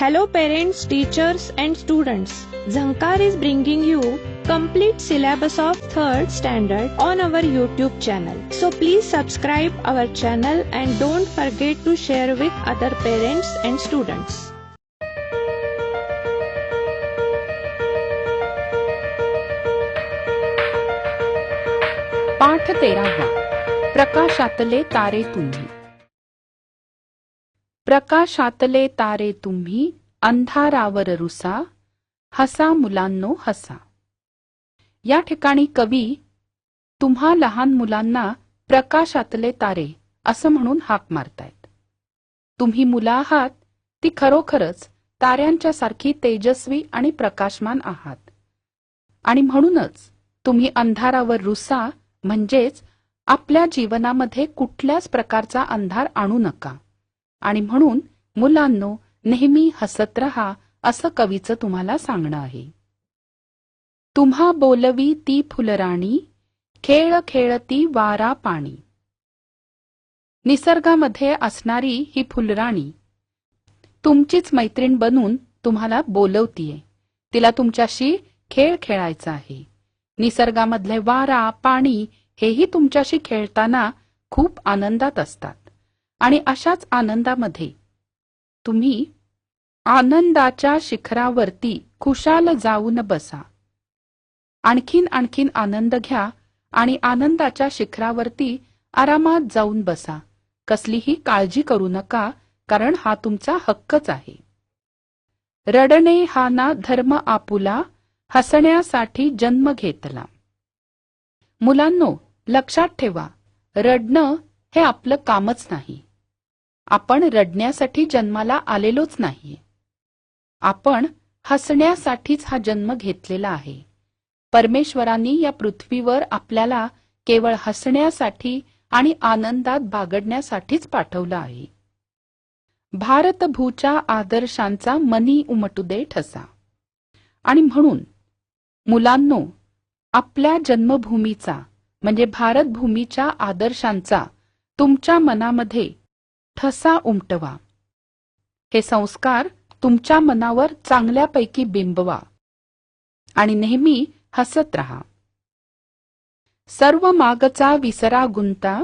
Hello parents, teachers and students. Zankar is bringing you complete syllabus of 3rd standard on our YouTube channel. So please subscribe our channel and don't forget to share with other parents and students. पाठ तेरावा प्रकाशातले तारे तुम्ही प्रकाशातले तारे तुम्ही अंधारावर रुसा हसा मुलांनो हसा. या ठिकाणी कवी तुम्हा लहान मुलांना प्रकाशातले तारे असं म्हणून हाक मारतायत. तुम्ही मुलं आहात ती खरोखरच ताऱ्यांच्या सारखी तेजस्वी आणि प्रकाशमान आहात. आणि म्हणूनच तुम्ही अंधारावर रुसा म्हणजेच आपल्या जीवनामध्ये कुठल्याच प्रकारचा अंधार आणू नका. आणि म्हणून मुलांनो नेहमी हसत रहा असं कवीचं तुम्हाला सांगणं आहे. तुम्हा बोलवी ती फुलराणी खेळ खेळती वारा पाणी. निसर्गामध्ये असणारी ही फुलराणी तुमचीच मैत्रीण बनून तुम्हाला बोलवतीये. तिला तुमच्याशी खेळ खेळायचा आहे. निसर्गामधले वारा पाणी हेही तुमच्याशी खेळताना खूप आनंदात असतात. आणि अशाच आनंदामध्ये तुम्ही आनंदाच्या शिखरावरती खुशाल जाऊन बसा. आणखीन आणखीन आनंद घ्या आणि आनंदाच्या शिखरावरती आरामात जाऊन बसा. कसलीही काळजी करू नका कारण हा तुमचा हक्कच आहे. रडणे हा ना धर्म आपुला हसण्यासाठी जन्म घेतला. मुलांनो लक्षात ठेवा रडणं हे आपलं कामच नाही. आपण रडण्यासाठी जन्माला आलेलोच नाही. आपण हसण्यासाठीच हा जन्म घेतलेला आहे. परमेश्वरांनी या पृथ्वीवर आपल्याला केवळ हसण्यासाठी आणि आनंदात बागडण्यासाठीच पाठवलं आहे. भारतभूच्या आदर्शांचा मनी उमटू दे ठसा. आणि म्हणून मुलांनो आपल्या जन्मभूमीचा म्हणजे भारतभूमीच्या आदर्शांचा तुमच्या मनामध्ये ठसा उमटवा. हे संस्कार तुमच्या मनावर चांगल्यापैकी बिंबवा आणि नेहमी हसत रहा. सर्व मागचा विसरा गुंता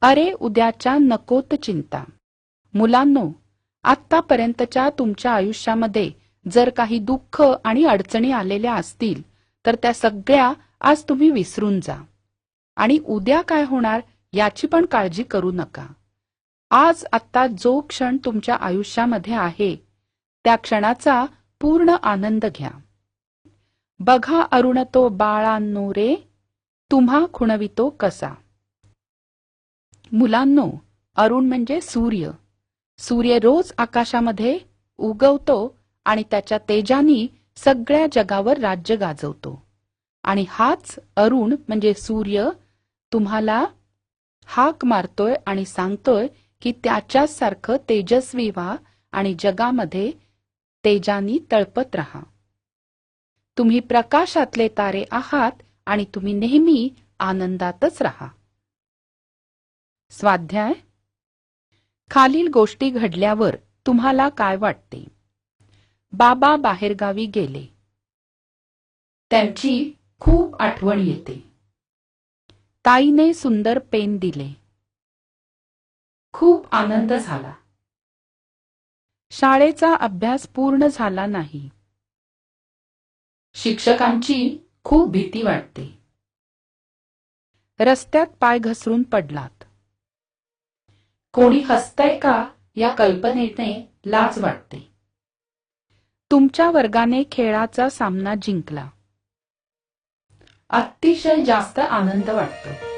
अरे उद्याच्या नकोत चिंता. मुलांनो आत्तापर्यंतच्या तुमच्या आयुष्यामध्ये जर काही दुःख आणि अडचणी आलेल्या असतील तर त्या सगळ्या आज तुम्ही विसरून जा. आणि उद्या काय होणार याची पण काळजी करू नका. आज आत्ता जो क्षण तुमच्या आयुष्यामध्ये आहे त्या क्षणाचा पूर्ण आनंद घ्या. बघा अरुण तो बाळांनो रे तुम्हा खुणवितो कसा. मुलांनो अरुण म्हणजे सूर्य. सूर्य रोज आकाशामध्ये उगवतो आणि त्याच्या तेजानी सगळ्या जगावर राज्य गाजवतो. आणि हाच अरुण म्हणजे सूर्य तुम्हाला हाक मारतोय आणि सांगतोय की त्याच्यासारखं तेजस्वी व्हा आणि जगामध्ये तेजानी तळपत राहा. तुम्ही प्रकाशातले तारे आहात आणि तुम्ही नेहमी आनंदातच राहा. स्वाध्याय? खालील गोष्टी घडल्यावर तुम्हाला काय वाटते? बाबा बाहेरगावी गेले. त्यांची खूप आठवण येते. ताईने सुंदर पेन दिले. खूप आनंद झाला. शाळेचा अभ्यास पूर्ण झाला नाही. शिक्षकांची खूप भीती वाटते. रस्त्यात पाय घसरून पडलात. कोणी हसतय का या कल्पनेने लाज वाटते. तुमच्या वर्गाने खेळाचा सामना जिंकला. अतिशय जास्त आनंद वाटतो.